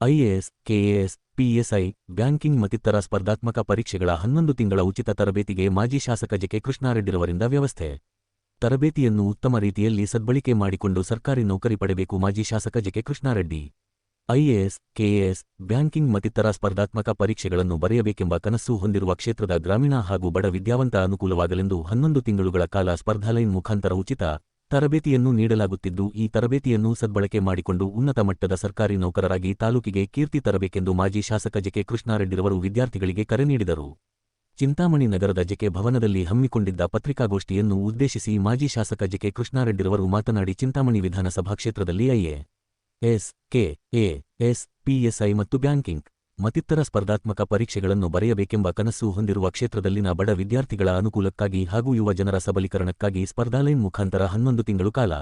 IAS KAS PSI banking ಮತ್ತಿತರ ಸ್ಪರ್ಧಾತ್ಮಕ ಪರೀಕ್ಷೆಗಳ ಹನ್ನೊಂದು ತಿಂಗಳ ಉಚಿತ ತರಬೇತಿಗೆ ಮಾಜಿ ಶಾಸಕ ಜೆಕೆ ಕೃಷ್ಣಾರೆಡ್ಡಿರವರಿಂದ ವ್ಯವಸ್ಥೆ. ತರಬೇತಿಯನ್ನು ಉತ್ತಮ ರೀತಿಯಲ್ಲಿ ಸದ್ಬಳಕೆ ಮಾಡಿಕೊಂಡು ಸರ್ಕಾರಿ ನೌಕರಿ ಪಡೆಬೇಕು ಮಾಜಿ ಶಾಸಕ JK Krishnareddy. IAS KAS banking ಮತ್ತಿತರ ಸ್ಪರ್ಧಾತ್ಮಕ ಪರೀಕ್ಷೆಗಳನ್ನು ಬರೆಯಬೇಕೆಂಬ ಕನಸು ಹೊಂದಿರುವ ಕ್ಷೇತ್ರದ ಗ್ರಾಮೀಣ ಹಾಗೂ ಬಡ ವಿದ್ಯಾವಂತ ಅನುಕೂಲವಾಗಲೆಂದು ಹನ್ನೊಂದು ತಿಂಗಳುಗಳ ಕಾಲ ಸ್ಪರ್ಧಾಲೈನ್ ಮುಖಾಂತರ ಉಚಿತ ತರಬೇತಿಯನ್ನು ನೀಡಲಾಗುತ್ತಿದ್ದು, ಈ ತರಬೇತಿಯನ್ನು ಸದ್ಬಳಕೆ ಮಾಡಿಕೊಂಡು ಉನ್ನತ ಮಟ್ಟದ ಸರ್ಕಾರಿ ನೌಕರರಾಗಿ ತಾಲೂಕಿಗೆ ಕೀರ್ತಿ ತರಬೇಕೆಂದು ಮಾಜಿ ಶಾಸಕ ಜೆಕೆ ಕೃಷ್ಣಾರೆಡ್ಡಿರವರು ವಿದ್ಯಾರ್ಥಿಗಳಿಗೆ ಕರೆ ನೀಡಿದರು. ಚಿಂತಾಮಣಿ ನಗರದ ಜೆಕೆ ಭವನದಲ್ಲಿ ಹಮ್ಮಿಕೊಂಡಿದ್ದ ಪತ್ರಿಕಾಗೋಷ್ಠಿಯನ್ನು ಉದ್ದೇಶಿಸಿ ಮಾಜಿ ಶಾಸಕ ಜೆಕೆ ಕೃಷ್ಣಾರೆಡ್ಡಿರವರು ಮಾತನಾಡಿ, ಚಿಂತಾಮಣಿ ವಿಧಾನಸಭಾ ಕ್ಷೇತ್ರದಲ್ಲಿ I A S K A S PSI ಮತ್ತು ಬ್ಯಾಂಕಿಂಗ್ ಮತ್ತಿತರ ಸ್ಪರ್ಧಾತ್ಮಕ ಪರೀಕ್ಷೆಗಳನ್ನು ಬರೆಯಬೇಕೆಂಬ ಕನಸು ಹೊಂದಿರುವ ಕ್ಷೇತ್ರದಲ್ಲಿನ ಬಡ ವಿದ್ಯಾರ್ಥಿಗಳ ಅನುಕೂಲಕ್ಕಾಗಿ ಹಾಗೂ ಯುವ ಜನರ ಸಬಲೀಕರಣಕ್ಕಾಗಿ ಸ್ಪರ್ಧಾಲೈನ್ ಮುಖಾಂತರ ಹನ್ನೊಂದು ತಿಂಗಳು ಕಾಲ.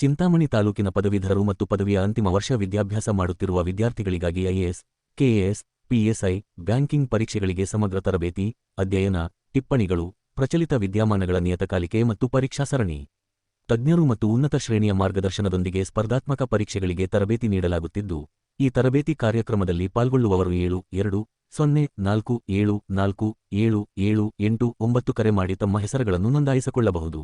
ಚಿಂತಾಮಣಿ ತಾಲೂಕಿನ ಪದವೀಧರರು ಮತ್ತು ಪದವಿಯ ಅಂತಿಮ ವರ್ಷ ವಿದ್ಯಾಭ್ಯಾಸ ಮಾಡುತ್ತಿರುವ ವಿದ್ಯಾರ್ಥಿಗಳಿಗಾಗಿ ಐಎಎಸ್, ಕೆಎಎಸ್, ಪಿಎಸ್ಐ, ಬ್ಯಾಂಕಿಂಗ್ ಪರೀಕ್ಷೆಗಳಿಗೆ ಸಮಗ್ರ ತರಬೇತಿ, ಅಧ್ಯಯನ, ಟಿಪ್ಪಣಿಗಳು, ಪ್ರಚಲಿತ ವಿದ್ಯಮಾನಗಳ ನಿಯತಕಾಲಿಕೆ ಮತ್ತು ಪರೀಕ್ಷಾ ಸರಣಿ. ತಜ್ಞರು ಮತ್ತು ಉನ್ನತ ಶ್ರೇಣಿಯ ಮಾರ್ಗದರ್ಶನದೊಂದಿಗೆ ಸ್ಪರ್ಧಾತ್ಮಕ ಪರೀಕ್ಷೆಗಳಿಗೆ ತರಬೇತಿ ನೀಡಲಾಗುತ್ತಿದ್ದು ಈ ತರಬೇತಿ ಕಾರ್ಯಕ್ರಮದಲ್ಲಿ ಪಾಲ್ಗೊಳ್ಳುವವರು ಏಳು, ಎರಡು, ಸೊನ್ನೆ, ನಾಲ್ಕು, ಏಳು ನಾಲ್ಕು, ಏಳು ಏಳು, ಎಂಟು, ಒಂಬತ್ತು ಕರೆ ಮಾಡಿ ತಮ್ಮ ಹೆಸರುಗಳನ್ನು ನೋಂದಾಯಿಸಿಕೊಳ್ಳಬಹುದು.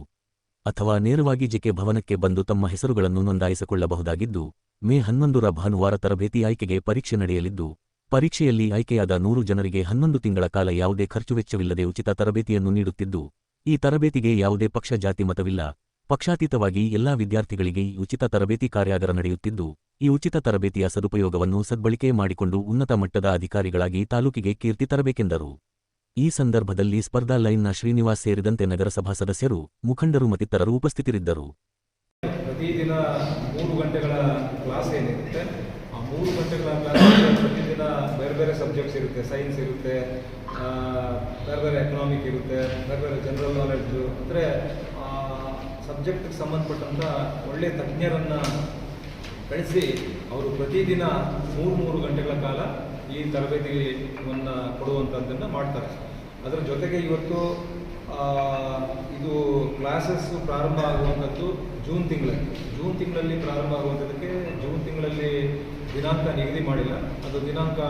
ಅಥವಾ ನೇರವಾಗಿ ಜೆಕೆ ಭವನಕ್ಕೆ ಬಂದು ತಮ್ಮ ಹೆಸರುಗಳನ್ನು ನೋಂದಾಯಿಸಿಕೊಳ್ಳಬಹುದಾಗಿದ್ದು, ಮೇ ಹನ್ನೊಂದರ ಭಾನುವಾರ ತರಬೇತಿ ಆಯ್ಕೆಗೆ ಪರೀಕ್ಷೆ ನಡೆಯಲಿದ್ದು, ಪರೀಕ್ಷೆಯಲ್ಲಿ ಆಯ್ಕೆಯಾದ ನೂರು ಜನರಿಗೆ ಹನ್ನೊಂದು ತಿಂಗಳ ಕಾಲ ಯಾವುದೇ ಖರ್ಚು ವೆಚ್ಚವಿಲ್ಲದೆ ಉಚಿತ ತರಬೇತಿಯನ್ನು ನೀಡುತ್ತಿದ್ದು, ಈ ತರಬೇತಿಗೆ ಯಾವುದೇ ಪಕ್ಷ ಜಾತಿ ಮತವಿಲ್ಲ. ಪಕ್ಷಾತೀತವಾಗಿ ಎಲ್ಲಾ ವಿದ್ಯಾರ್ಥಿಗಳಿಗೆ ಉಚಿತ ತರಬೇತಿ ಕಾರ್ಯಾಗಾರ ನಡೆಯುತ್ತಿದ್ದು, ಈ ಉಚಿತ ತರಬೇತಿಯ ಸದುಪಯೋಗವನ್ನು ಸದ್ಬಳಕೆ ಮಾಡಿಕೊಂಡು ಉನ್ನತ ಮಟ್ಟದ ಅಧಿಕಾರಿಗಳಾಗಿ ತಾಲೂಕಿಗೆ ಕೀರ್ತಿ ತರಬೇಕೆಂದರು. ಈ ಸಂದರ್ಭದಲ್ಲಿ ಸ್ಪರ್ಧಾ ಲೈನ್ನ ಶ್ರೀನಿವಾಸ್ ಸೇರಿದಂತೆ ನಗರಸಭಾ ಸದಸ್ಯರು, ಮುಖಂಡರು ಮತ್ತಿತರರು ಉಪಸ್ಥಿತರಿದ್ದರು. ಪ್ರತಿದಿನ ಮೂರು ಗಂಟೆಗಳ ಕ್ಲಾಸ್ ಏನಿರುತ್ತೆ, ಆ ಮೂರು ಗಂಟೆಗಳ ಕ್ಲಾಸ್ ಪ್ರತಿದಿನ ಬೇರೆ ಬೇರೆ ಸಬ್ಜೆಕ್ಟ್ಸ್ ಇರುತ್ತೆ, ಸೈನ್ಸ್ ಇರುತ್ತೆ ಬೇರೆ ಬೇರೆ ಎಕನಾಮಿಕ್ ಇರುತ್ತೆ, ಬೇರೆ ಬೇರೆ ಜನರಲ್ ನಾಲೆಡ್ಜು ಅಂದರೆ ಸಬ್ಜೆಕ್ಟ್ಗೆ ಸಂಬಂಧಪಟ್ಟಂಥ ಒಳ್ಳೆಯ ತಜ್ಞರನ್ನು ಕಳಿಸಿ ಅವರು ಪ್ರತಿದಿನ ಮೂರು ಮೂರು ಗಂಟೆಗಳ ಕಾಲ ಈ ತರಬೇತಿಯನ್ನು ಕೊಡುವಂಥದ್ದನ್ನು ಮಾಡ್ತಾರೆ. ಅದರ ಜೊತೆಗೆ ಇವತ್ತು ಇದು ಕ್ಲಾಸಸ್ ಪ್ರಾರಂಭ ಆಗುವಂಥದ್ದು ಜೂನ್ ತಿಂಗಳಲ್ಲಿ. ಜೂನ್ ತಿಂಗಳಲ್ಲಿ ಪ್ರಾರಂಭ ಆಗುವಂಥದ್ದಕ್ಕೆ ಜೂನ್ ತಿಂಗಳಲ್ಲಿ ದಿನಾಂಕ ನಿಗದಿ ಮಾಡಿಲ್ಲ. ಅದು ದಿನಾಂಕ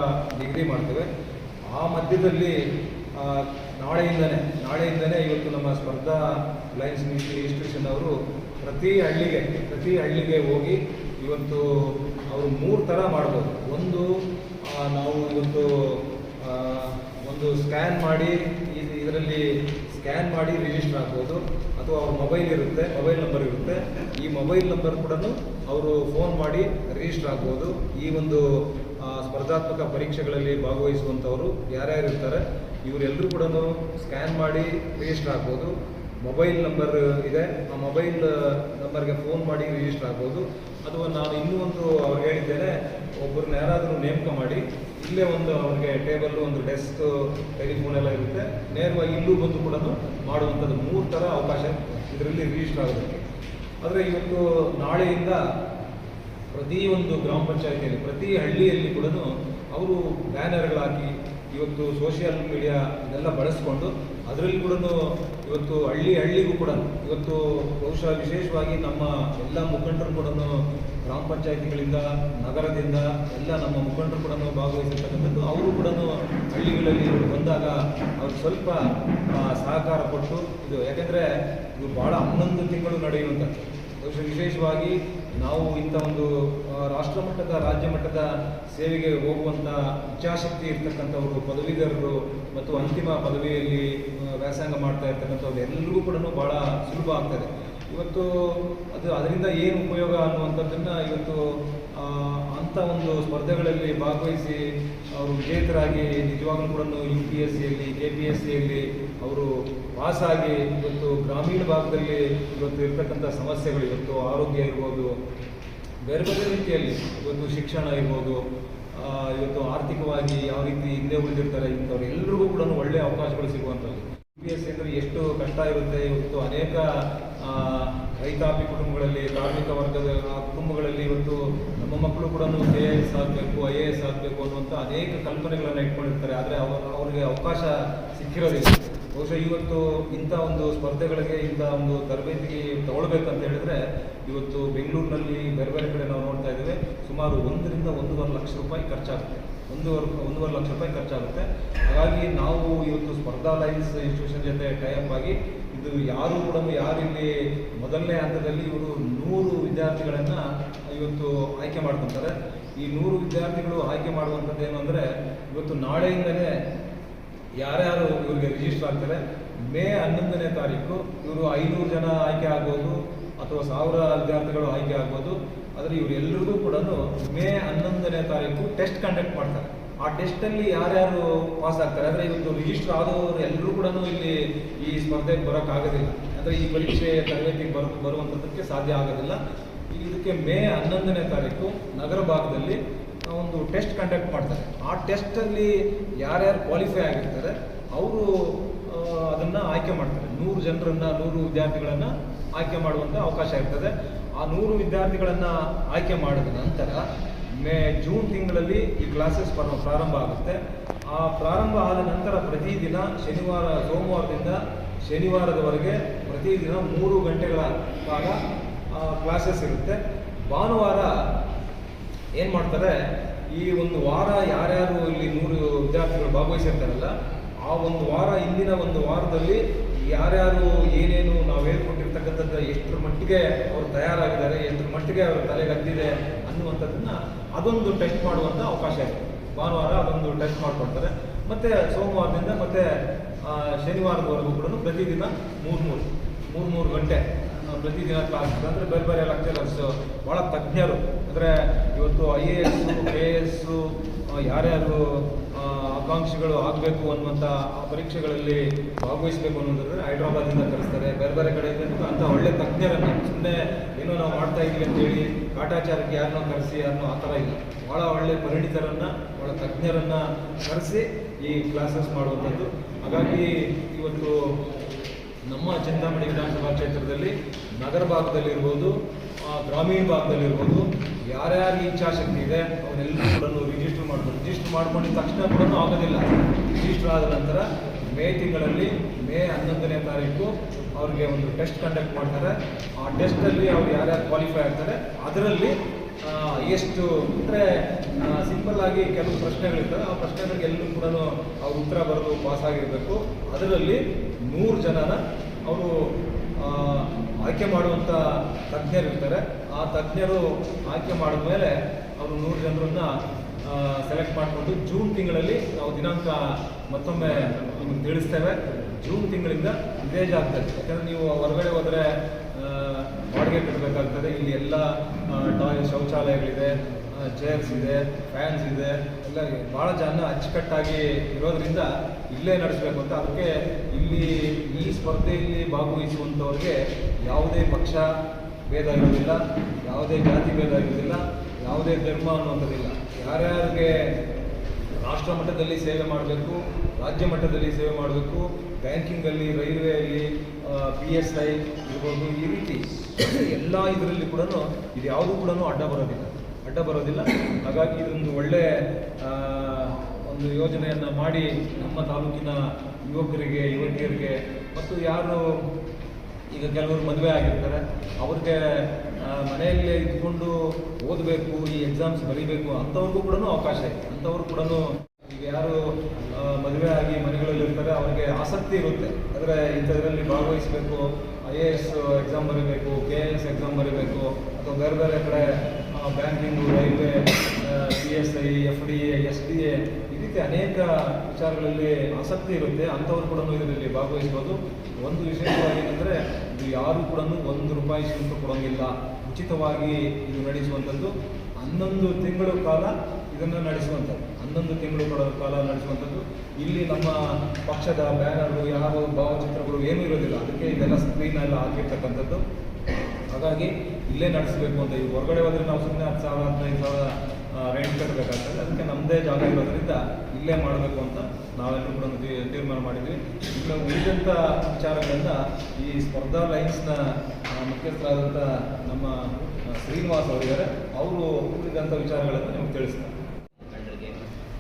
ನಿಗದಿ ಮಾಡ್ತೇವೆ. ಆ ಮಧ್ಯದಲ್ಲಿ ನಾಳೆಯಿಂದನೇ ನಾಳೆಯಿಂದನೇ ಇವತ್ತು ನಮ್ಮ ಸ್ಪರ್ಧಾ ಲೈನ್ಸ್ ಇನ್ಸ್ಟಿಟ್ಯೂಷನ್ ಅವರು ಪ್ರತಿ ಹಳ್ಳಿಗೆ ಪ್ರತಿ ಹಳ್ಳಿಗೆ ಹೋಗಿ ಇವತ್ತು ಅವರು ಮೂರು ಥರ ಮಾಡ್ಬೋದು. ಒಂದು ನಾವು ಇವತ್ತು ಒಂದು ಸ್ಕ್ಯಾನ್ ಮಾಡಿ ಇದರಲ್ಲಿ ಸ್ಕ್ಯಾನ್ ಮಾಡಿ ರಿಜಿಸ್ಟರ್ ಆಗ್ಬೋದು. ಅಥವಾ ಅವ್ರ ಮೊಬೈಲ್ ಇರುತ್ತೆ ಮೊಬೈಲ್ ನಂಬರ್ ಇರುತ್ತೆ. ಈ ಮೊಬೈಲ್ ನಂಬರ್ ಕೂಡ ಅವರು ಫೋನ್ ಮಾಡಿ ರಿಜಿಸ್ಟರ್ ಆಗ್ಬೋದು. ಈ ಒಂದು ಸ್ಪರ್ಧಾತ್ಮಕ ಪರೀಕ್ಷೆಗಳಲ್ಲಿ ಭಾಗವಹಿಸುವಂಥವರು ಯಾರ್ಯಾರು ಇರ್ತಾರೆ ಇವರೆಲ್ಲರೂ ಕೂಡ ಸ್ಕ್ಯಾನ್ ಮಾಡಿ ರಿಜಿಸ್ಟರ್ ಆಗ್ಬೋದು. ಮೊಬೈಲ್ ನಂಬರ್ ಇದೆ. ಆ ಮೊಬೈಲ್ ನಂಬರ್ಗೆ ಫೋನ್ ಮಾಡಿ ರಿಜಿಸ್ಟರ್ ಆಗ್ಬೋದು. ಅಥವಾ ನಾನು ಇನ್ನೂ ಒಂದು ಅವ್ರಿಗೆ ಹೇಳಿದ್ದೇನೆ ಒಬ್ಬರನ್ನ ಯಾರಾದರೂ ನೇಮಕ ಮಾಡಿ, ಇಲ್ಲೇ ಒಂದು ಅವ್ರಿಗೆ ಟೇಬಲ್ ಒಂದು ಡೆಸ್ಕ್ ಟೆಲಿಫೋನ್ ಎಲ್ಲ ಇರುತ್ತೆ. ನೇರವಾಗಿ ಇಲ್ಲೂ ಬಂದು ಕೂಡ ಮಾಡುವಂಥದ್ದು. ಮೂರು ಥರ ಅವಕಾಶ ಇದರಲ್ಲಿ ರಿಜಿಸ್ಟರ್ ಆಗೋದಕ್ಕೆ ಆದರೆ ಇವತ್ತು ನಾಳೆಯಿಂದ ಪ್ರತಿಯೊಂದು ಗ್ರಾಮ ಪಂಚಾಯತಿಯಲ್ಲಿ, ಪ್ರತಿ ಹಳ್ಳಿಯಲ್ಲಿ ಕೂಡ ಅವರು ಬ್ಯಾನರ್ಗಳಾಕಿ ಇವತ್ತು ಸೋಷಿಯಲ್ ಮೀಡಿಯಾ ಇದೆಲ್ಲ ಬಳಸ್ಕೊಂಡು ಅದರಲ್ಲಿ ಕೂಡ ಇವತ್ತು ಹಳ್ಳಿ ಹಳ್ಳಿಗೂ ಕೂಡ ಇವತ್ತು ಬಹುಶಃ ವಿಶೇಷವಾಗಿ ನಮ್ಮ ಎಲ್ಲ ಮುಖಂಡರು ಕೂಡ ಗ್ರಾಮ ಪಂಚಾಯತಿಗಳಿಂದ, ನಗರದಿಂದ ಎಲ್ಲ ನಮ್ಮ ಮುಖಂಡರು ಕೂಡ ಭಾಗವಹಿಸಿರ್ತಕ್ಕಂಥದ್ದು, ಅವರು ಕೂಡ ಹಳ್ಳಿಗಳಲ್ಲಿ ಇವರು ಬಂದಾಗ ಅವ್ರು ಸ್ವಲ್ಪ ಸಹಕಾರ ಕೊಟ್ಟು ಇದು ಯಾಕೆಂದರೆ ಇದು ಭಾಳ ಹನ್ನೊಂದು ತಿಂಗಳು ನಡೆಯುವಂಥದ್ದು. ವಿಶೇಷವಾಗಿ ನಾವು ಇಂಥ ಒಂದು ರಾಷ್ಟ್ರ ಮಟ್ಟದ ರಾಜ್ಯ ಮಟ್ಟದ ಸೇವೆಗೆ ಹೋಗುವಂಥ ಇಚ್ಛಾಶಕ್ತಿ ಇರ್ತಕ್ಕಂಥವರು, ಪದವೀಧರರು ಮತ್ತು ಅಂತಿಮ ಪದವಿಯಲ್ಲಿ ವ್ಯಾಸಂಗ ಮಾಡ್ತಾ ಇರ್ತಕ್ಕಂಥವ್ರು ಎಲ್ಲರಿಗೂ ಕೂಡ ಭಾಳ ಸುಲಭ ಆಗ್ತದೆ ಇವತ್ತು ಅದು, ಅದರಿಂದ ಏನು ಉಪಯೋಗ ಅನ್ನುವಂಥದ್ದನ್ನು ಇವತ್ತು ಅಂಥ ಒಂದು ಸ್ಪರ್ಧೆಗಳಲ್ಲಿ ಭಾಗವಹಿಸಿ ಅವರು ವಿಜೇತರಾಗಿ ನಿಜವಾಗ್ಲೂ ಕೂಡ ಯು ಪಿ ಎಸ್ ಸಿಯಲ್ಲಿ ಕೆ ಪಿ ಎಸ್ ಸಿಯಲ್ಲಿ ಅವರು ಪಾಸಾಗಿ ಇವತ್ತು ಗ್ರಾಮೀಣ ಭಾಗದಲ್ಲಿ ಇವತ್ತು ಇರ್ತಕ್ಕಂಥ ಸಮಸ್ಯೆಗಳು, ಇವತ್ತು ಆರೋಗ್ಯ ಇರ್ಬೋದು, ಬೇರೆ ಬೇರೆ ರೀತಿಯಲ್ಲಿ ಇವತ್ತು ಶಿಕ್ಷಣ ಇರ್ಬೋದು ಇವತ್ತು ಆರ್ಥಿಕವಾಗಿ ಯಾವ ರೀತಿ ಹಿಂದೆ ಉಳಿದಿರ್ತಾರೆ ಇಂಥವ್ರು ಎಲ್ರಿಗೂ ಕೂಡ ಒಳ್ಳೆ ಅವಕಾಶಗಳು ಸಿಗುವಂಥದ್ದು. ಯು ಪಿ ಎಸ್ ಸಿ ಅಂದರೆ ಎಷ್ಟು ಕಷ್ಟ ಇರುತ್ತೆ, ಇವತ್ತು ಅನೇಕ ರೈತಾಪಿ ಕುಟುಂಬಗಳಲ್ಲಿ ಕಾರ್ಮಿಕ ವರ್ಗದ ಕುಟುಂಬಗಳಲ್ಲಿ ಇವತ್ತು ನಮ್ಮ ಮಕ್ಕಳು ಕೂಡ ಕೆ ಎ ಎಸ್ ಆಗಬೇಕು ಐ ಎ ಎಸ್ ಆಗಬೇಕು ಅನ್ನುವಂಥ ಅನೇಕ ಕಲ್ಪನೆಗಳನ್ನು ಇಟ್ಕೊಂಡಿರ್ತಾರೆ. ಆದರೆ ಅವರು ಅವರಿಗೆ ಅವಕಾಶ ಸಿಕ್ಕಿರೋದಿಲ್ಲ. ಬಹುಶಃ ಇವತ್ತು ಇಂಥ ಒಂದು ಸ್ಪರ್ಧೆಗಳಿಗೆ ಇಂಥ ಒಂದು ತರಬೇತಿ ತಗೊಳ್ಬೇಕಂತ ಹೇಳಿದ್ರೆ ಇವತ್ತು ಬೆಂಗಳೂರಿನಲ್ಲಿ ಬೇರೆ ಬೇರೆ ಕಡೆ ನಾವು ನೋಡ್ತಾ ಇದ್ದೇವೆ. ಸುಮಾರು ಒಂದರಿಂದ ಒಂದೂವರೆ ಲಕ್ಷ ರೂಪಾಯಿ ಖರ್ಚಾಗುತ್ತೆ. ಒಂದೂವರೆ ಒಂದೂವರೆ ಲಕ್ಷ ರೂಪಾಯಿ ಖರ್ಚಾಗುತ್ತೆ. ಹಾಗಾಗಿ ನಾವು ಇವತ್ತು ಸ್ಪರ್ಧಾ ಲೈನ್ಸ್ ಇನ್ಸ್ಟಿಟ್ಯೂಷನ್ ಜೊತೆ ಟೈಅಪ್ ಆಗಿ ಇದು ಯಾರು ಕೂಡ ಯಾರಿಲ್ಲಿ ಮೊದಲನೇ ಹಂತದಲ್ಲಿ ಇವರು ನೂರು ವಿದ್ಯಾರ್ಥಿಗಳನ್ನು ಇವತ್ತು ಆಯ್ಕೆ ಮಾಡ್ಕೊತಾರೆ. ಈ ನೂರು ವಿದ್ಯಾರ್ಥಿಗಳು ಆಯ್ಕೆ ಮಾಡುವಂಥದ್ದು ಏನು ಅಂದರೆ, ಇವತ್ತು ನಾಳೆಯಿಂದಲೇ ಯಾರ್ಯಾರು ಇವರಿಗೆ ರಿಜಿಸ್ಟರ್ ಆಗ್ತಾರೆ, ಮೇ ಹನ್ನೊಂದನೇ ತಾರೀಕು ಇವರು ಐನೂರು ಜನ ಆಯ್ಕೆ ಆಗ್ಬೋದು ಅಥವಾ ಸಾವಿರ ವಿದ್ಯಾರ್ಥಿಗಳು ಆಯ್ಕೆ ಆಗ್ಬೋದು. ಆದರೆ ಇವರೆಲ್ಲರಿಗೂ ಕೂಡ ಮೇ ಹನ್ನೊಂದನೇ ತಾರೀಕು ಟೆಸ್ಟ್ ಕಂಡಕ್ಟ್ ಮಾಡ್ತಾರೆ. ಆ ಟೆಸ್ಟಲ್ಲಿ ಯಾರ್ಯಾರು ಪಾಸ್ ಆಗ್ತಾರೆ? ಅಂದ್ರೆ ಇವತ್ತು ರಿಜಿಸ್ಟರ್ ಆದವರು ಎಲ್ಲರೂ ಕೂಡ ಇಲ್ಲಿ ಈ ಸ್ಪರ್ಧೆಗೆ ಬರೋಕ್ಕಾಗೋದಿಲ್ಲ. ಅಂದ್ರೆ ಈ ಪರೀಕ್ಷೆ ತರಬೇತಿಗೆ ಬರ್ ಬರುವಂಥದ್ದಕ್ಕೆ ಸಾಧ್ಯ ಆಗೋದಿಲ್ಲ. ಇದಕ್ಕೆ ಮೇ ಹನ್ನೊಂದನೇ ತಾರೀಕು ನಗರ ಭಾಗದಲ್ಲಿ ಒಂದು ಟೆಸ್ಟ್ ಕಂಡಕ್ಟ್ ಮಾಡ್ತಾರೆ. ಆ ಟೆಸ್ಟಲ್ಲಿ ಯಾರ್ಯಾರು ಕ್ವಾಲಿಫೈ ಆಗಿರ್ತಾರೆ, ಅವರು ಅದನ್ನು ಆಯ್ಕೆ ಮಾಡ್ತಾರೆ. ನೂರು ಜನರನ್ನ, ನೂರು ವಿದ್ಯಾರ್ಥಿಗಳನ್ನು ಆಯ್ಕೆ ಮಾಡುವಂಥ ಅವಕಾಶ ಇರ್ತದೆ. ಆ ನೂರು ವಿದ್ಯಾರ್ಥಿಗಳನ್ನು ಆಯ್ಕೆ ಮಾಡಿದ ನಂತರ ಮೇ, ಜೂನ್ ತಿಂಗಳಲ್ಲಿ ಈ ಕ್ಲಾಸಸ್ ಪ್ರಾರಂಭ ಆಗುತ್ತೆ. ಆ ಪ್ರಾರಂಭ ಆದ ನಂತರ ಪ್ರತಿದಿನ ಶನಿವಾರ, ಸೋಮವಾರದಿಂದ ಶನಿವಾರದವರೆಗೆ ಪ್ರತಿದಿನ ಮೂರು ಗಂಟೆಗಳ ಕಾಲ ಕ್ಲಾಸಸ್ ಇರುತ್ತೆ. ಭಾನುವಾರ ಏನು ಮಾಡ್ತಾರೆ, ಈ ಒಂದು ವಾರ ಯಾರ್ಯಾರು ಇಲ್ಲಿ ನೂರು ವಿದ್ಯಾರ್ಥಿಗಳು ಭಾಗವಹಿಸಿರ್ತಾರಲ್ಲ, ಆ ಒಂದು ವಾರ, ಇಂದಿನ ಒಂದು ವಾರದಲ್ಲಿ ಯಾರ್ಯಾರು ಏನೇನು ನಾವು ಹೇಳ್ಕೊಟ್ಟಿರ್ತಕ್ಕಂಥದ್ದು ಎಷ್ಟರ ಮಟ್ಟಿಗೆ ಅವರು ತಯಾರಾಗಿದ್ದಾರೆ, ಎಷ್ಟರ ಮಟ್ಟಿಗೆ ಅವರ ತಲೆಗೆ ಹತ್ತಿದೆ ಅನ್ನುವಂಥದ್ದನ್ನ ಅದೊಂದು ಟೆಸ್ಟ್ ಮಾಡುವಂಥ ಅವಕಾಶ ಇದೆ. ಭಾನುವಾರ ಅದೊಂದು ಟೆಸ್ಟ್ ಮಾಡ್ಕೊಳ್ತಾರೆ ಮತ್ತೆ ಸೋಮವಾರದಿಂದ ಮತ್ತೆ ಶನಿವಾರದವರೆಗೂ ಕೂಡ ಪ್ರತಿದಿನ ಮೂರು ಮೂರು ಮೂರು ಮೂರು ಗಂಟೆ ಪ್ರತಿ ಪ್ರತಿದಿನ ಕ್ಲಾಸ್ ಅಂದರೆ ಬೇರೆ ಬೇರೆ ಲೆಕ್ಚರರ್ಸ್ ಭಾಳ ತಜ್ಞರು. ಅಂದರೆ ಇವತ್ತು I A S K S ಯಾರ್ಯಾರು ಆಕಾಂಕ್ಷಿಗಳು ಆಗಬೇಕು ಅನ್ನುವಂಥ ಆ ಪರೀಕ್ಷೆಗಳಲ್ಲಿ ಭಾಗವಹಿಸಬೇಕು ಅನ್ನೋದಾದ್ರೆ ಹೈದ್ರಾಬಾದಿಂದ ಕರೆಸ್ತಾರೆ. ಬೇರೆ ಬೇರೆ ಕಡೆಯಿಂದ ಅಂತ ಒಳ್ಳೆ ತಜ್ಞರನ್ನು ಸುಮ್ಮನೆ ಏನೋ ನಾವು ಮಾಡ್ತಾ ಇದ್ದೀವಿ ಅಂತೇಳಿ ಕಾಟಾಚಾರಕ್ಕೆ ಯಾರನ್ನೋ ಕರೆಸಿ, ಯಾರನ್ನೋ ಆ ಥರ ಇಲ್ಲ. ಭಾಳ ಒಳ್ಳೆ ಪರಿಣಿತರನ್ನು ಭಾಳ ತಜ್ಞರನ್ನು ಕರೆಸಿ ಈ ಕ್ಲಾಸಸ್ ಮಾಡುವಂಥದ್ದು. ಹಾಗಾಗಿ ಇವತ್ತು ನಮ್ಮ ಚಿಂತಾಮಣಿ ವಿಧಾನಸಭಾ ಕ್ಷೇತ್ರದಲ್ಲಿ ನಗರ ಭಾಗದಲ್ಲಿರ್ಬೋದು ಗ್ರಾಮೀಣ ಭಾಗದಲ್ಲಿರ್ಬೋದು ಯಾರ್ಯಾರಿಗೆ ಇಚ್ಛಾಶಕ್ತಿ ಇದೆ ಅವನ್ನೆಲ್ಲರೂ ಕೂಡ ರಿಜಿಸ್ಟರ್ ಮಾಡ್ಬೋದು ರಿಜಿಸ್ಟರ್ ಮಾಡ್ಕೊಂಡಿದ್ದ ತಕ್ಷಣ ಕೂಡ ಆಗೋದಿಲ್ಲ. ರಿಜಿಸ್ಟರ್ ಆದ ನಂತರ ಮೇ ತಿಂಗಳಲ್ಲಿ ಮೇ ಹನ್ನೊಂದನೇ ತಾರೀಕು ಅವ್ರಿಗೆ ಒಂದು ಟೆಸ್ಟ್ ಕಂಡಕ್ಟ್ ಮಾಡ್ತಾರೆ. ಆ ಟೆಸ್ಟಲ್ಲಿ ಅವ್ರು ಯಾರ್ಯಾರು ಕ್ವಾಲಿಫೈ ಆಗ್ತಾರೆ ಅದರಲ್ಲಿ ಆ, ಎಷ್ಟು ಅಂದರೆ ಸಿಂಪಲ್ ಆಗಿ ಕೆಲವು ಪ್ರಶ್ನೆಗಳಿರ್ತಾರೆ ಆ ಪ್ರಶ್ನೆಗಳಿಗೆ ಎಲ್ಲರೂ ಕೂಡ ಅವ್ರು ಉತ್ತರ ಬರೆದು ಪಾಸ್ ಆಗಿರಬೇಕು. ಅದರಲ್ಲಿ ನೂರು ಜನನ ಅವರು ಆಯ್ಕೆ ಮಾಡುವಂಥ ತಜ್ಞರು ಇರ್ತಾರೆ. ಆ ತಜ್ಞರು ಆಯ್ಕೆ ಮಾಡಿದ ಮೇಲೆ ಅವರು ನೂರು ಜನರನ್ನ ಸೆಲೆಕ್ಟ್ ಮಾಡಿಕೊಂಡು ಜೂನ್ ತಿಂಗಳಲ್ಲಿ ನಾವು ದಿನಾಂಕ ಮತ್ತೊಮ್ಮೆ ನಿಮಗೆ ತಿಳಿಸ್ತೇವೆ. ಜೂನ್ ತಿಂಗಳಿಂದ ಇದೇ ಜಾಗದಲ್ಲಿ. ಯಾಕಂದರೆ ನೀವು ಹೊರಗಡೆ ಹೋದರೆ ಬಾಡಿಗೆ ಕಟ್ಟಬೇಕಾಗ್ತದೆ. ಇಲ್ಲಿ ಎಲ್ಲ ಟಾಯ್ ಶೌಚಾಲಯಗಳಿದೆ. ಚೇರ್ಸ್ ಇದೆ ಫ್ಯಾನ್ಸ್ ಇದೆ, ಎಲ್ಲ ಭಾಳ ಜನ ಅಚ್ಚುಕಟ್ಟಾಗಿ ಇರೋದ್ರಿಂದ ಇಲ್ಲೇ ನಡೆಸಬೇಕು ಅಂತ. ಅದಕ್ಕೆ ಇಲ್ಲಿ, ಈ ಸ್ಪರ್ಧೆಯಲ್ಲಿ ಭಾಗವಹಿಸುವಂಥವ್ರಿಗೆ ಯಾವುದೇ ಪಕ್ಷ ಭೇದ ಇರೋದಿಲ್ಲ, ಯಾವುದೇ ಜಾತಿ ಭೇದ ಇರೋದಿಲ್ಲ, ಯಾವುದೇ ಧರ್ಮ ಅನ್ನುವಂಥದ್ದಿಲ್ಲ ಯಾರ್ಯಾರಿಗೆ ರಾಷ್ಟ್ರ ಮಟ್ಟದಲ್ಲಿ ಸೇವೆ ಮಾಡಬೇಕು, ರಾಜ್ಯ ಮಟ್ಟದಲ್ಲಿ ಸೇವೆ ಮಾಡಬೇಕು, ಬ್ಯಾಂಕಿಂಗಲ್ಲಿ, ರೈಲ್ವೆಯಲ್ಲಿ ಪಿ ಎಸ್ ಐ ಇರ್ಬೋದು, ಈ ರೀತಿ ಎಲ್ಲ ಇದರಲ್ಲಿ ಕೂಡ ಇದು ಯಾವುದೂ ಕೂಡ ಅಡ್ಡ ಬರೋದಿಲ್ಲ. ಅಡ್ಡ ಬರೋದಿಲ್ಲ. ಹಾಗಾಗಿ ಇದೊಂದು ಒಳ್ಳೆ ಒಂದು ಯೋಜನೆಯನ್ನು ಮಾಡಿ ನಮ್ಮ ತಾಲೂಕಿನ ಯುವಕರಿಗೆ, ಯುವತಿಯರಿಗೆ ಮತ್ತು ಯಾರು ಈಗ ಕೆಲವರು ಮದುವೆ ಆಗಿರ್ತಾರೆ, ಅವ್ರಿಗೆ ಮನೆಯಲ್ಲೇ ಇದ್ಕೊಂಡು ಓದಬೇಕು, ಈ ಎಕ್ಸಾಮ್ಸ್ ಬರೀಬೇಕು ಅಂಥವ್ರಿಗೂ ಕೂಡ ಅವಕಾಶ ಇದೆ. ಅಂಥವ್ರು ಕೂಡ ಈಗ ಯಾರು ಮದುವೆ ಆಗಿ ಮನೆಗಳಲ್ಲಿ ಇರ್ತಾರೆ, ಅವರಿಗೆ ಆಸಕ್ತಿ ಇರುತ್ತೆ. ಅಂದರೆ ಇಂಥದ್ರಲ್ಲಿ ಭಾಗವಹಿಸಬೇಕು, ಐ ಎ ಎಸ್ ಎಕ್ಸಾಮ್ ಬರೀಬೇಕು, ಕೆ ಎ ಎಸ್ ಎಕ್ಸಾಮ್ ಬರೀಬೇಕು, ಅಥವಾ ಬೇರೆ ಬೇರೆ ಕಡೆ banking, railway C S I, F D A, S D A, ಈ ರೀತಿ ಅನೇಕ ವಿಚಾರಗಳಲ್ಲಿ ಆಸಕ್ತಿ ಇರುತ್ತೆ. ಅಂಥವ್ರು ಕೂಡ ಇದರಲ್ಲಿ ಭಾಗವಹಿಸ್ಬೋದು. ಒಂದು ವಿಶೇಷವಾಗಿ ಏನಂದರೆ, ಇದು ಯಾರು ಕೂಡ ಒಂದು ರೂಪಾಯಿ ಶುಲ್ಕ ಕೊಡೋಂಗಿಲ್ಲ. ಉಚಿತವಾಗಿ ಇದು ನಡೆಸುವಂಥದ್ದು. ಹನ್ನೊಂದು ತಿಂಗಳ ಕಾಲ ಇದನ್ನು ನಡೆಸುವಂಥದ್ದು. ಹನ್ನೊಂದು ತಿಂಗಳು ಕೂಡ ಕಾಲ ನಡೆಸುವಂಥದ್ದು. ಇಲ್ಲಿ ನಮ್ಮ ಪಕ್ಷದ ಬ್ಯಾನರ್ಗಳು ಯಾವ ಭಾವಚಿತ್ರಗಳು ಏನೂ ಇರೋದಿಲ್ಲ. ಅದಕ್ಕೆ ಇದೆಲ್ಲ ಸ್ಕ್ರೀನ್ ಎಲ್ಲ ಹಾಕಿರ್ತಕ್ಕಂಥದ್ದು. ಹಾಗಾಗಿ ಇಲ್ಲೇ ನಡೆಸಬೇಕು ಅಂತ ಈಗ ಹೊರಗಡೆ ಹೋದ್ರೆ ನಾವು ಸುಮ್ಮನೆ ಹತ್ತು ಸಾವಿರ, ಹದಿನೈದು ಸಾವಿರ ರೆಂಟ್ ಕಟ್ಟಬೇಕಾಗ್ತದೆ ಅದಕ್ಕೆ ನಮ್ಮದೇ ಜಾಗ ಇರೋದ್ರಿಂದ ಇಲ್ಲೇ ಮಾಡಬೇಕು ಅಂತ ನಾವೆಲ್ಲರೂ ಕೂಡ ತೀರ್ಮಾನ ಮಾಡಿದ್ವಿ. ಇನ್ನು ಉಳಿದಂಥ ವಿಚಾರಗಳಿಂದ ಈ ಸ್ಪರ್ಧಾ ಲೈನ್ಸ್ನ ಮುಖ್ಯಸ್ಥರಾದಂಥ ನಮ್ಮ ಶ್ರೀನಿವಾಸ್ ಅವರಿದ್ದಾರೆ, ಅವರು ಉಳಿದಂಥ ವಿಚಾರಗಳನ್ನು ನಿಮ್ಗೆ ತಿಳಿಸ್ತಾರೆ.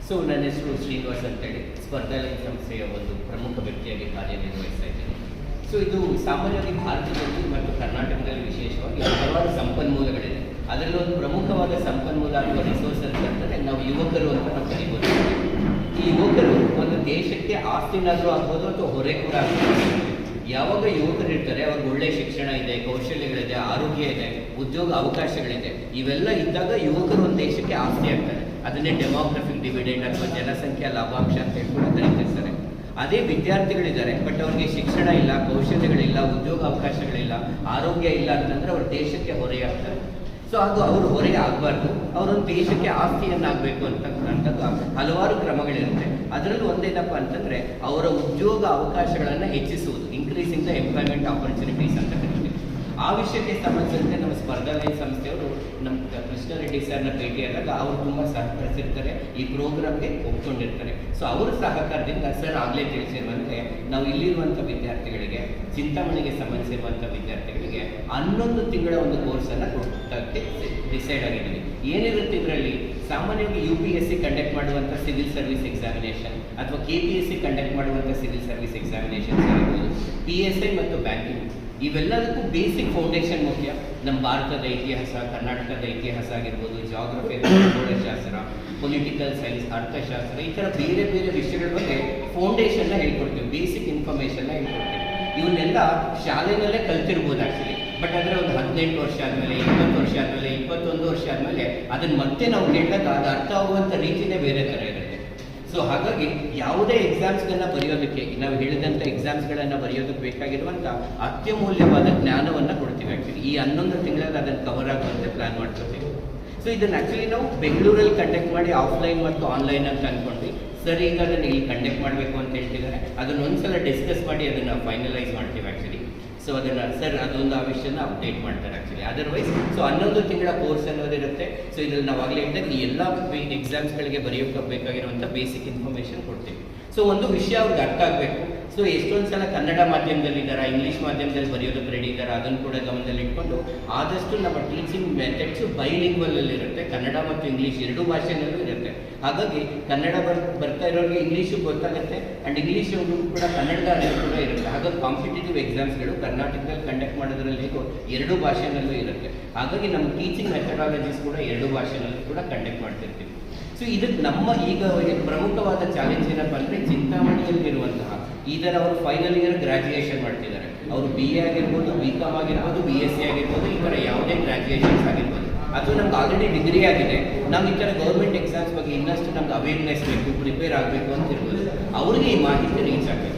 ಸೊ, ನನ್ನ ಹೆಸರು ಶ್ರೀನಿವಾಸ್ ಅಂತೇಳಿ. ಸ್ಪರ್ಧಾ ಲೈನ್ ಸಂಸ್ಥೆಯ ಒಂದು ಪ್ರಮುಖ ವ್ಯಕ್ತಿಯಾಗಿ ಕಾರ್ಯನಿರ್ವಹಿಸ್ತಾ ಇದ್ದೇನೆ. ಸೊ ಇದು ಸಾಮಾನ್ಯವಾಗಿ ಭಾರತದಲ್ಲಿ ಮತ್ತು ಕರ್ನಾಟಕದಲ್ಲಿ ವಿಶೇಷವಾಗಿ ಹಲವಾರು ಸಂಪನ್ಮೂಲಗಳಿದೆ. ಅದರಲ್ಲಿ ಒಂದು ಪ್ರಮುಖವಾದ ಸಂಪನ್ಮೂಲ ಅಥವಾ ರಿಸೋರ್ಸ್ ಅಂತಂದರೆ ನಾವು ಯುವಕರು ಅಂತ ನಾವು ಕರಿಬೋದು. ಈ ಯುವಕರು ಒಂದು ದೇಶಕ್ಕೆ ಆಸ್ತಿನಾದರೂ ಆಗ್ಬೋದು ಅಥವಾ ಹೊರೆ ಕೂಡ ಆಗ್ಬೋದು. ಯಾವಾಗ ಯುವಕರು ಇರ್ತಾರೆ, ಅವ್ರಿಗೆ ಒಳ್ಳೆ ಶಿಕ್ಷಣ ಇದೆ, ಕೌಶಲ್ಯಗಳಿದೆ, ಆರೋಗ್ಯ ಇದೆ, ಉದ್ಯೋಗ ಅವಕಾಶಗಳಿದೆ, ಇವೆಲ್ಲ ಇದ್ದಾಗ ಯುವಕರು ಒಂದು ದೇಶಕ್ಕೆ ಆಸ್ತಿ ಆಗ್ತಾರೆ. ಅದನ್ನೇ ಡೆಮೋಗ್ರಫಿಕ್ ಡಿವಿಡೆಂಡ್ ಅಥವಾ ಜನಸಂಖ್ಯಾ ಲಾಭಾಂಶ ಅಂತ ಹೇಳ್ಕೊಂಡು ಕೂಡ ಕರೀತಿರ್ತಾರೆ. ಅದೇ ವಿದ್ಯಾರ್ಥಿಗಳಿದ್ದಾರೆ ಬಟ್ ಅವ್ರಿಗೆ ಶಿಕ್ಷಣ ಇಲ್ಲ, ಕೌಶಲ್ಯಗಳಿಲ್ಲ ಉದ್ಯೋಗ ಅವಕಾಶಗಳಿಲ್ಲ ಆರೋಗ್ಯ ಇಲ್ಲ ಅಂತಂದ್ರೆ ಅವ್ರ ದೇಶಕ್ಕೆ ಹೊರೆಯಾಗ್ತಾರೆ ಸೊ ಅದು ಅವರು ಹೊರೆ ಆಗಬಾರ್ದು, ಅವರೊಂದು ದೇಶಕ್ಕೆ ಆಸ್ತಿಯನ್ನಾಗಬೇಕು ಅಂತಕ್ಕಂಥದ್ದು ಹಲವಾರು ಕ್ರಮಗಳಿರುತ್ತೆ. ಅದರಲ್ಲಿ ಒಂದೇನಪ್ಪ ಅಂತಂದ್ರೆ, ಅವರ ಉದ್ಯೋಗ ಅವಕಾಶಗಳನ್ನು ಹೆಚ್ಚಿಸುವುದು ಇನ್ಕ್ರೀಸಿಂಗ್ ದ ಎಂಪ್ಲಾಯ್ಮೆಂಟ್ ಆಪರ್ಚುನಿಟೀಸ್ ಅಂತ ಆ ವಿಷಯಕ್ಕೆ ಸಂಬಂಧಿಸಿದಂತೆ ನಮ್ಮ ಸ್ಪರ್ಧಾಲಯ ಸಂಸ್ಥೆಯವರು ನಮ್ಮ ಕೃಷ್ಣಾರೆಡ್ಡಿ ಸರ್ನ ಭೇಟಿಯಾದಾಗ ಅವರು ತುಂಬ ಸಹಕರಿಸಿರ್ತಾರೆ. ಈ ಪ್ರೋಗ್ರಾಮ್ಗೆ ಒಪ್ಕೊಂಡಿರ್ತಾರೆ. ಸೊ ಅವರ ಸಹಕಾರದಿಂದ ಸರ್ ಆಗಲೇ ತಿಳಿಸಿರುವಂತೆ ನಾವು ಇಲ್ಲಿರುವಂಥ ವಿದ್ಯಾರ್ಥಿಗಳಿಗೆ, ಚಿಂತಾಮಣಿಗೆ ಸಂಬಂಧಿಸಿರುವಂಥ ವಿದ್ಯಾರ್ಥಿಗಳಿಗೆ ಹನ್ನೊಂದು ತಿಂಗಳ ಒಂದು ಕೋರ್ಸನ್ನು ಕೊಟ್ಟಕ್ಕೆ ಡಿಸೈಡ್ ಆಗಿದ್ದೀವಿ. ಏನಿರುತ್ತೆ ಇದರಲ್ಲಿ? ಸಾಮಾನ್ಯವಾಗಿ U P S C conduct ಮಾಡುವಂಥ ಸಿವಿಲ್ ಸರ್ವಿಸ್ ಎಕ್ಸಾಮಿನೇಷನ್ ಅಥವಾ K P S C conduct ಮಾಡುವಂಥ civil service examination P S I ಮತ್ತು ಬ್ಯಾಂಕಿಂಗ್ ಇವೆಲ್ಲದಕ್ಕೂ ಬೇಸಿಕ್ ಫೌಂಡೇಶನ್ ಮುಖ್ಯ. ನಮ್ಮ ಭಾರತದ ಇತಿಹಾಸ, ಕರ್ನಾಟಕದ ಇತಿಹಾಸ ಆಗಿರ್ಬೋದು ಜಾಗ್ರಫಿ ಭೂಗೋಳಶಾಸ್ತ್ರ ಪೊಲಿಟಿಕಲ್ ಸೈನ್ಸ್ ಅರ್ಥಶಾಸ್ತ್ರ, ಈ ಥರ ಬೇರೆ ಬೇರೆ ವಿಷಯಗಳ ಬಗ್ಗೆ ಫೌಂಡೇಶನ್ನ ಹೇಳ್ಕೊಡ್ತೀವಿ. ಬೇಸಿಕ್ ಇನ್ಫಾರ್ಮೇಷನ್ನ ಹೇಳ್ಕೊಡ್ತೀವಿ. ಇವನ್ನೆಲ್ಲ ಶಾಲೆನಲ್ಲೇ ಕಲ್ತಿರ್ಬೋದು ಆ್ಯಕ್ಚುಲಿ ಬಟ್ ಆದರೆ ಒಂದು ಹದಿನೆಂಟು ವರ್ಷ ಆದಮೇಲೆ, ಇಪ್ಪತ್ತು ವರ್ಷ ಆದಮೇಲೆ, ಇಪ್ಪತ್ತೊಂದು ವರ್ಷ ಆದಮೇಲೆ ಅದನ್ನು ಮತ್ತೆ ನಾವು ಕೇಳಿದಾಗ ಅದು ಅರ್ಥ ಆಗುವಂಥ ರೀತಿನೇ ಬೇರೆ ಥರ ಇರುತ್ತೆ ಸೊ ಹಾಗಾಗಿ ಯಾವುದೇ ಎಕ್ಸಾಮ್ಸ್ಗಳನ್ನ ಬರೆಯೋದಕ್ಕೆ ನಾವು ಹೇಳಿದಂಥ ಎಕ್ಸಾಮ್ಸ್ಗಳನ್ನು ಬರೆಯೋದಕ್ಕೆ ಬೇಕಾಗಿರುವಂಥ ಅತ್ಯಮೂಲ್ಯವಾದ ಜ್ಞಾನವನ್ನು ಕೊಡ್ತೀವಿ ಆ್ಯಕ್ಚುಲಿ ಈ ಹನ್ನೊಂದು ತಿಂಗಳಲ್ಲಿ ಅದನ್ನು ಕವರ್ ಆಗುವಂತೆ ಪ್ಲಾನ್ ಮಾಡ್ಕೊತೀವಿ. ಸೊ ಇದನ್ನು ಆ್ಯಕ್ಚುಲಿ ನಾವು ಬೆಂಗಳೂರಲ್ಲಿ ಕಂಡಕ್ಟ್ ಮಾಡಿ ಆಫ್ಲೈನ್ ಮತ್ತು ಆನ್ಲೈನ್ ಅಂತ ಅಂದ್ಕೊಂಡ್ವಿ ಸರ್, ಈಗ ಅದನ್ನು ಇಲ್ಲಿ ಕಂಡಕ್ಟ್ ಮಾಡಬೇಕು ಅಂತ ಹೇಳ್ತಿದ್ದಾರೆ. ಅದನ್ನು ಒಂದ್ಸಲ ಡಿಸ್ಕಸ್ ಮಾಡಿ ಅದನ್ನು ಫೈನಲೈಸ್ ಮಾಡ್ತೀವಿ ಆ್ಯಕ್ಚುಲಿ ಸೊ ಅದನ್ನು ಸರ್ ಅದೊಂದು ಆ ವಿಷಯನ ಅಪ್ಡೇಟ್ ಮಾಡ್ತಾರೆ ಆ್ಯಕ್ಚುಲಿ ಅದರ್ವೈಸ್ ಸೊ ಹನ್ನೊಂದು ತಿಂಗಳ ಕೋರ್ಸ್ ಅನ್ನೋದಿರುತ್ತೆ. ಸೊ ಇದ್ರಲ್ಲಿ ನಾವು ಆಗಲೇ ಈ ಎಲ್ಲ ಎಕ್ಸಾಮ್ಸ್ಗಳಿಗೆ ಬರೆಯೋಕೆ ಬೇಕಾಗಿರುವಂಥ ಬೇಸಿಕ್ ಇನ್ಫಾರ್ಮೇಷನ್ ಕೊಡ್ತೀವಿ. ಸೊ ಒಂದು ವಿಷಯ ಅವ್ರಿಗೆ ಅರ್ಥ ಆಗಬೇಕು. ಸೊ ಎಷ್ಟೊಂದು ಸಲ ಕನ್ನಡ ಮಾಧ್ಯಮದಲ್ಲಿ ಇದ್ದಾರೆ ಇಂಗ್ಲೀಷ್ ಮಾಧ್ಯಮದಲ್ಲಿ ಬರೆಯೋದಕ್ಕೆ ರೆಡಿ ಇದ್ದಾರೆ ಅದನ್ನು ಕೂಡ ಗಮನದಲ್ಲಿ ಇಟ್ಕೊಂಡು ಆದಷ್ಟು ನಮ್ಮ ಟೀಚಿಂಗ್ ಮೆಥಡ್ಸು ಬೈಲಿಂಗ್ವಲಲ್ಲಿರುತ್ತೆ ಕನ್ನಡ ಮತ್ತು ಇಂಗ್ಲೀಷ್ ಎರಡೂ ಭಾಷೆನಲ್ಲೂ ಇರುತ್ತೆ. ಹಾಗಾಗಿ ಕನ್ನಡ ಬರ್, ಬರ್ತಾ ಇರೋರಿಗೆ ಇಂಗ್ಲೀಷು ಗೊತ್ತಾಗುತ್ತೆ ಆ್ಯಂಡ್ ಇಂಗ್ಲೀಷ್ ಕೂಡ ಕನ್ನಡದ ಅರಿವು ಕೂಡ ಇರುತ್ತೆ. ಹಾಗಾಗಿ ಕಾಂಪಿಟೇಟಿವ್ ಎಕ್ಸಾಮ್ಸ್ಗಳು ಕರ್ನಾಟಕದಲ್ಲಿ ಕಂಡಕ್ಟ್ ಮಾಡೋದ್ರಲ್ಲಿ ಎರಡೂ ಭಾಷೆನಲ್ಲೂ ಇರುತ್ತೆ. ಹಾಗಾಗಿ ನಮ್ಮ ಟೀಚಿಂಗ್ ಮೆಥಡಾಲಜೀಸ್ ಕೂಡ ಎರಡೂ ಭಾಷೆನಲ್ಲೂ ಕೂಡ ಕಂಡಕ್ಟ್ ಮಾಡ್ತಿರ್ತೀವಿ. ಸೊ ಇದಕ್ಕೆ ನಮ್ಮ ಈಗ ಪ್ರಮುಖವಾದ ಚಾಲೆಂಜ್ ಏನಪ್ಪ ಅಂದರೆ ಚಿಂತಾಮಣಿಯಲ್ಲಿರುವಂತಹ ಇದರ ಅವರು ಫೈನಲ್ ಇಯರ್ ಗ್ರಾಜ್ಯುಯೇಷನ್ ಮಾಡ್ತಿದ್ದಾರೆ. ಅವರು ಬಿ ಎ ಆಗಿರ್ಬೋದು ಬಿ ಕಾಮ್ ಆಗಿರ್ಬೋದು ಬಿ ಎಸ್ ಸಿ ಆಗಿರ್ಬೋದು, ಈ ಥರ ಯಾವುದೇ ಗ್ರಾಜ್ಯುಯೇಷನ್ಸ್ ಆಗಿರ್ಬೋದು. ಅದು ನಮ್ಗೆ ಆಲ್ರೆಡಿ ಡಿಗ್ರಿ ಆಗಿದೆ. ನಾವು ಈ ಥರ ಗೌರ್ಮೆಂಟ್ ಎಕ್ಸಾಮ್ಸ್ ಬಗ್ಗೆ ಇನ್ನಷ್ಟು ನಮ್ಗೆ ಅವೇರ್ನೆಸ್ ಬೇಕು ಪ್ರಿಪೇರ್ ಆಗಬೇಕು ಅಂತ ಇರ್ಬೋದು. ಅವ್ರಿಗೆ ಈ ಮಾಹಿತಿ ರೀಚ್ ಆಗಬೇಕು.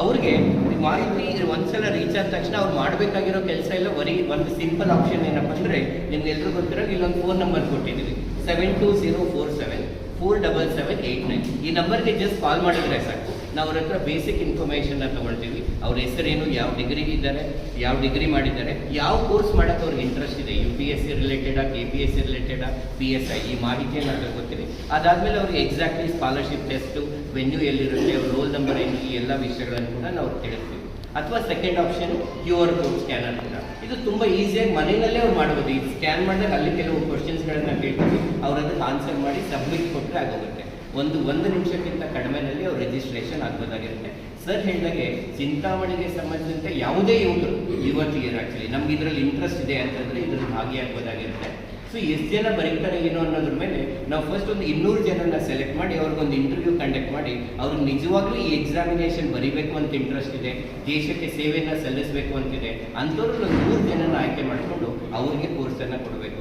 ಅವ್ರಿಗೆ ಈ ಮಾಹಿತಿ ಒಂದ್ಸಲ ರೀಚ್ ಆದ ತಕ್ಷಣ ಅವ್ರು ಮಾಡಬೇಕಾಗಿರೋ ಕೆಲಸ ಎಲ್ಲ ಬರೀ ಒಂದು ಸಿಂಪಲ್ ಆಪ್ಷನ್ ಏನಪ್ಪ ಅಂದರೆ ನಿಮ್ಗೆ ಎಲ್ಲರೂ ಗೊತ್ತಿರೋ ಇಲ್ಲೊಂದು ಫೋನ್ ನಂಬರ್ ಕೊಟ್ಟಿದ್ದೀವಿ seven two zero four seven four double seven eight nine ಈ ನಂಬರ್ಗೆ ಜಸ್ಟ್ ಕಾಲ್ ಮಾಡಿದ್ರೆ ಸಾಕು. ನಾವು ಅವ್ರ ಹತ್ರ ಬೇಸಿಕ್ ಇನ್ಫಾರ್ಮೇಷನ್ನ ತೊಗೊಳ್ತೀವಿ. ಅವ್ರ ಹೆಸರೇನು, ಯಾವ ಡಿಗ್ರಿಗೆ ಇದ್ದಾರೆ, ಯಾವ ಡಿಗ್ರಿ ಮಾಡಿದ್ದಾರೆ, ಯಾವ ಕೋರ್ಸ್ ಮಾಡೋಕ್ಕೆ ಅವ್ರಿಗೆ ಇಂಟ್ರೆಸ್ಟ್ ಇದೆ. ಯು ಪಿ ಎಸ್ ಸಿ ರಿಲೇಟೆಡಾ ಕೆ ಪಿ ಎಸ್ ಸಿ ರಿಲೇಟೆಡಾ ಪಿ ಎಸ್ ಐ ಈ ಮಾಹಿತಿಯನ್ನು ಗೊತ್ತಿದೆ. ಅದಾದಮೇಲೆ ಅವ್ರಿಗೆ ಎಕ್ಸಾಕ್ಟ್ಲಿ ಸ್ಕಾಲರ್ಶಿಪ್ ಟೆಸ್ಟು ವೆನ್ಯೂ ಎಲ್ಲಿರುತ್ತೆ, ಅವ್ರ ರೋಲ್ ನಂಬರ್ ಏನು, ಈ ಎಲ್ಲ ವಿಷಯಗಳನ್ನು ಕೂಡ ನಾವು ತಿಳಿಸ್ತೀವಿ. ಅಥವಾ second option Q R code scanner ಕೂಡ ಇದು ತುಂಬ ಈಸಿಯಾಗಿ ಮನೆಯಲ್ಲೇ ಅವ್ರು ಮಾಡ್ಬೋದು. ಈ ಸ್ಕ್ಯಾನ್ ಮಾಡಿದಾಗ ಅಲ್ಲಿ ಕೆಲವು ಕ್ವಶನ್ಸ್ಗಳನ್ನ ಕೇಳ್ತೀವಿ ಅವ್ರ ಅದಕ್ಕೆ ಆನ್ಸರ್ ಮಾಡಿ ಸಬ್ಮಿಟ್ ಕೊಟ್ಟರೆ ಆಗೋಗುತ್ತೆ. ಒಂದು ಒಂದು ನಿಮಿಷಕ್ಕಿಂತ ಕಡಿಮೆನಲ್ಲಿ ಅವ್ರು ರಿಜಿಸ್ಟ್ರೇಷನ್ ಆಗ್ಬೋದಾಗಿರುತ್ತೆ. ಸರ್ ಹೇಳಿದಾಗೆ ಚಿಂತಾಮಣಿಗೆ ಸಂಬಂಧಿಸಿದಂತೆ ಯಾವುದೇ ಯುವಕರು ಯುವತಿಯರು ಆ್ಯಕ್ಚುಲಿ ನಮ್ಗೆ ಇದರಲ್ಲಿ ಇಂಟ್ರೆಸ್ಟ್ ಇದೆ ಅಂತಂದ್ರೆ ಇದರಲ್ಲಿ ಭಾಗಿಯಾಗ್ಬೋದಾಗಿರುತ್ತೆ. ಸೊ ಎಷ್ಟು ಜನ ಬರೀತಾರೆ ಏನೋ ಅನ್ನೋದ್ರ ಮೇಲೆ ನಾವು ಫಸ್ಟ್ ಒಂದು ಇನ್ನೂರು ಜನನ ಸೆಲೆಕ್ಟ್ ಮಾಡಿ ಅವ್ರಿಗೊಂದು ಇಂಟರ್ವ್ಯೂ ಕಂಡಕ್ಟ್ ಮಾಡಿ ಅವ್ರಿಗೆ ನಿಜವಾಗ್ಲೂ ಈ ಎಕ್ಸಾಮಿನೇಷನ್ ಬರೀಬೇಕು ಅಂತ ಇಂಟ್ರೆಸ್ಟ್ ಇದೆ, ದೇಶಕ್ಕೆ ಸೇವೆಯನ್ನು ಸಲ್ಲಿಸಬೇಕು ಅಂತಿದೆ ಅಂಥವ್ರು ಒಂದು ನೂರು ಜನನ ಆಯ್ಕೆ ಮಾಡಿಕೊಂಡು ಅವ್ರಿಗೆ ಕೋರ್ಸನ್ನು ಕೊಡಬೇಕು.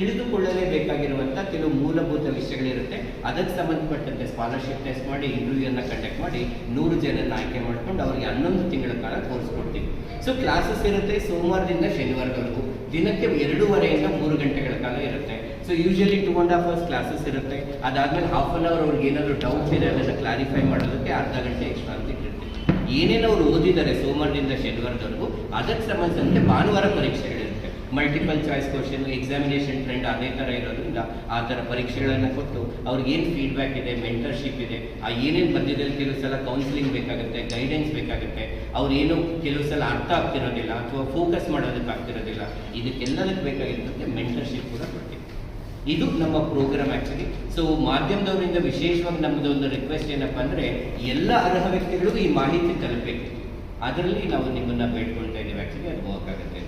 ತಿಳಿದುಕೊಳ್ಳಲೇಬೇಕಾಗಿರುವಂಥ ಕೆಲವು ಮೂಲಭೂತ ವಿಷಯಗಳಿರುತ್ತೆ. ಅದಕ್ಕೆ ಸಂಬಂಧಪಟ್ಟಂತೆ ಸ್ಕಾಲರ್ಶಿಪ್ ಟೆಸ್ಟ್ ಮಾಡಿ ಇಂಟರ್ವ್ಯೂಯನ್ನು ಕಂಡಕ್ಟ್ ಮಾಡಿ, ನೂರು ಜನನ ಆಯ್ಕೆ ಮಾಡ್ಕೊಂಡು ಅವ್ರಿಗೆ ಹನ್ನೊಂದು ತಿಂಗಳ ಕಾಲ ಕೋರ್ಸ್ ಕೊಡ್ತೀವಿ. ಸೊ ಕ್ಲಾಸಸ್ ಇರುತ್ತೆ ಸೋಮವಾರದಿಂದ ಶನಿವಾರದವರೆಗೂ. ದಿನಕ್ಕೆ ಎರಡೂವರೆಯಿಂದ ಮೂರು ಗಂಟೆಗಳ ಕಾಲ ಇರುತ್ತೆ. So usually two and half hours classes ಇರುತ್ತೆ. ಅದಾದ್ಮೇಲೆ ಹಾಫ್ ಅನ್ ಅವರ್ ಅವ್ರಿಗೆ ಏನಾದರೂ ಡೌಟ್ಸ್ ಇದೆ ಅದನ್ನು ಕ್ಲಾರಿಫೈ ಮಾಡೋದಕ್ಕೆ ಅರ್ಧ ಗಂಟೆ ಎಕ್ಸ್ಟ್ರಾ ಅಂತ ಇಟ್ಟಿರ್ತೀವಿ. ಏನೇನು ಅವ್ರು ಓದಿದ್ದಾರೆ ಸೋಮವಾರದಿಂದ ಶನಿವಾರದವರೆಗೂ, ಅದಕ್ಕೆ ಸಂಬಂಧಿಸಿದಂತೆ ಭಾನುವಾರ ಪರೀಕ್ಷೆಗಳಿರುತ್ತೆ multiple choice question examination trend ಅದೇ ಥರ ಇರೋದ್ರಿಂದ ಆ ಥರ ಪರೀಕ್ಷೆಗಳನ್ನು ಕೊಟ್ಟು ಅವ್ರಿಗೆ ಏನು ಫೀಡ್ಬ್ಯಾಕ್ ಇದೆ ಮೆಂಟರ್ಶಿಪ್ ಇದೆ, ಆ ಏನೇನು ಮಧ್ಯದಲ್ಲಿ ಕೆಲವು ಸಲ ಕೌನ್ಸಿಲಿಂಗ್ ಬೇಕಾಗುತ್ತೆ ಗೈಡೆನ್ಸ್ ಬೇಕಾಗುತ್ತೆ ಅವ್ರೇನು ಕೆಲವು ಸಲ ಅರ್ಥ ಆಗ್ತಿರೋದಿಲ್ಲ ಅಥವಾ ಫೋಕಸ್ ಮಾಡೋದಕ್ಕೆ ಆಗ್ತಿರೋದಿಲ್ಲ, ಇದಕ್ಕೆಲ್ಲದಕ್ಕೆ ಬೇಕಾಗಿರುತ್ತೆ ಮೆಂಟರ್ಶಿಪ್ ಕೂಡ ಕೊಡ್ತೀವಿ. ಇದು ನಮ್ಮ ಪ್ರೋಗ್ರಾಮ್ ಆ್ಯಕ್ಚುಲಿ ಸೊ ಮಾಧ್ಯಮದವರಿಂದ ವಿಶೇಷವಾಗಿ ನಮ್ಮದು ಒಂದು ರಿಕ್ವೆಸ್ಟ್ ಏನಪ್ಪ ಅಂದರೆ, ಎಲ್ಲ ಅರ್ಹ ವ್ಯಕ್ತಿಗಳಿಗೂ ಈ ಮಾಹಿತಿ ತಲುಪಬೇಕು. ಅದರಲ್ಲಿ ನಾವು ನಿಮ್ಮನ್ನು ಬೇಡ್ಕೊಳ್ತಾ ಇದ್ದೀವಿ ಆ್ಯಕ್ಚುಲಿ ಅದು ವರ್ಕ್ ಆಗುತ್ತೆ